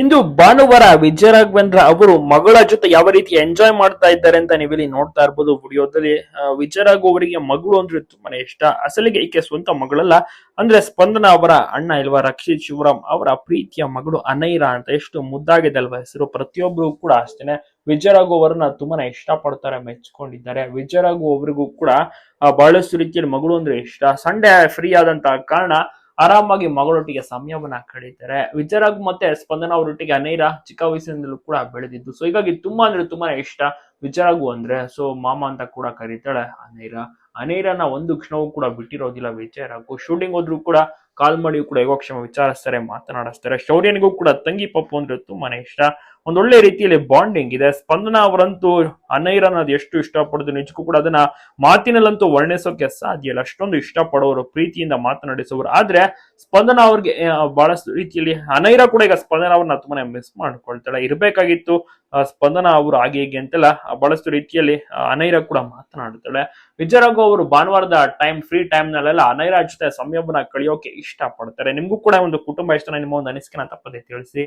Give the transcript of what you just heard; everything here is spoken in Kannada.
ಇಂದು ಭಾನುವಾರ ವಿಜಯ ರಾಘವೇಂದ್ರ ಅವರು ಮಗಳ ಜೊತೆ ಯಾವ ರೀತಿ ಎಂಜಾಯ್ ಮಾಡ್ತಾ ಇದ್ದಾರೆ ಅಂತ ನೀವಿಲ್ಲಿ ನೋಡ್ತಾ ಇರ್ಬೋದು ವಿಡಿಯೋದಲ್ಲಿ. ವಿಜಯ ಮಗಳು ಅಂದ್ರೆ ತುಂಬಾನೇ ಇಷ್ಟ. ಅಸಲಿಗೆ ಈಕೆ ಸ್ವಂತ ಮಗಳಲ್ಲ. ಅಂದ್ರೆ ಸ್ಪಂದನ ಅವರ ಅಣ್ಣ ಇಲ್ವಾ ರಕ್ಷಿತ್ ಶಿವರಾಮ್ ಅವರ ಪ್ರೀತಿಯ ಮಗಳು ಅನೈರಾ ಅಂತ ಎಷ್ಟು ಮುದ್ದಾಗಿದೆ ಅಲ್ವಾ ಹೆಸರು. ಪ್ರತಿಯೊಬ್ಬರು ಕೂಡ ಅಷ್ಟೇನೆ ವಿಜಯ ರಾಘವ್ ಅವರನ್ನ ತುಂಬಾನೇ ಇಷ್ಟ ಪಡ್ತಾರೆ ಮೆಚ್ಕೊಂಡಿದ್ದಾರೆ. ವಿಜಯರಾಘು ಅವರಿಗೂ ಕೂಡ ಬಹಳಷ್ಟು ರೀತಿಯಲ್ಲಿ ಮಗಳು ಅಂದ್ರೆ ಇಷ್ಟ. ಸಂಡೇ ಫ್ರೀ ಆದಂತಹ ಕಾರಣ ಆರಾಮಾಗಿ ಮಗಳೊಟ್ಟಿಗೆ ಸಮಯವನ್ನ ಕಳೀತಾರೆ. ವಿಜಯರಾಗ್ ಮತ್ತೆ ಸ್ಪಂದನ ಅವರೊಟ್ಟಿಗೆ ಅನೇರ ಚಿಕ್ಕ ವಯಸ್ಸಿನಿಂದಲೂ ಕೂಡ ಬೆಳೆದಿದ್ದು. ಸೊ ಹೀಗಾಗಿ ತುಂಬಾ ಅಂದ್ರೆ ತುಂಬಾನೇ ಇಷ್ಟ ವಿಜಯರಾಗು ಅಂದ್ರೆ. ಸೊ ಮಾಮ ಅಂತ ಕೂಡ ಕರೀತಾಳೆ ಅನೇರ. ಅನೇರನ ಒಂದು ಕ್ಷಣವೂ ಕೂಡ ಬಿಟ್ಟಿರೋದಿಲ್ಲ ವಿಜಯರಾಗು. ಶೂಟಿಂಗ್ ಹೋದ್ರು ಕೂಡ ಕಾಲ್ ಮಾಡಿಯೂ ಕೂಡ ಯೋಗಕ್ಷೇಮ ವಿಚಾರಿಸ್ತಾರೆ ಮಾತನಾಡಿಸ್ತಾರೆ. ಶೌರ್ಯನಿಗೂ ಕೂಡ ತಂಗಿ ಪಪ್ಪು ಅಂದ್ರೆ ತುಂಬಾನೇ ಇಷ್ಟ. ಒಂದೊಳ್ಳೆ ರೀತಿಯಲ್ಲಿ ಬಾಂಡಿಂಗ್ ಇದೆ. ಸ್ಪಂದನ ಅವರಂತೂ ಅನೈರನ ಅದು ಎಷ್ಟು ಇಷ್ಟಪಡೋದು ನಿಜಕ್ಕೂ ಕೂಡ ಅದನ್ನ ಮಾತಿನಲ್ಲಂತೂ ವರ್ಣಿಸೋಕೆ ಸಾಧ್ಯ ಇಲ್ಲ. ಅಷ್ಟೊಂದು ಇಷ್ಟಪಡೋರು, ಪ್ರೀತಿಯಿಂದ ಮಾತನಾಡಿಸೋರು. ಆದ್ರೆ ಸ್ಪಂದನ ಅವ್ರಿಗೆ ಬಹಳಷ್ಟು ರೀತಿಯಲ್ಲಿ ಅನೈರ ಕೂಡ ಈಗ ಸ್ಪಂದನ ಅವ್ರನ್ನ ತುಂಬಾನೇ ಮಿಸ್ ಮಾಡ್ಕೊಳ್ತಾಳೆ. ಇರ್ಬೇಕಾಗಿತ್ತು ಸ್ಪಂದನ ಅವರು ಹಾಗೆ ಹೀಗೆ ಅಂತೆಲ್ಲ ಬಹಳಷ್ಟು ರೀತಿಯಲ್ಲಿ ಅನೈರ ಕೂಡ ಮಾತನಾಡ್ತಾಳೆ. ವಿಜಯರಾಘು ಅವರು ಭಾನುವಾರದ ಟೈಮ್ ಫ್ರೀ ಟೈಮ್ ನಲ್ಲೆಲ್ಲ ಅನೈರ ಜೊತೆ ಸಮಯವನ್ನ ಕಳೆಯೋಕೆ ಇಷ್ಟ ಪಡ್ತಾರೆ ನಿಮ್ಗೂ ಕೂಡ ಒಂದು ಕುಟುಂಬ ಇಷ್ಟ ನಿಮ್ಮ ಒಂದು ಅನಿಸಿಕೆನ ತಪ್ಪದೆ ತಿಳಿಸಿ.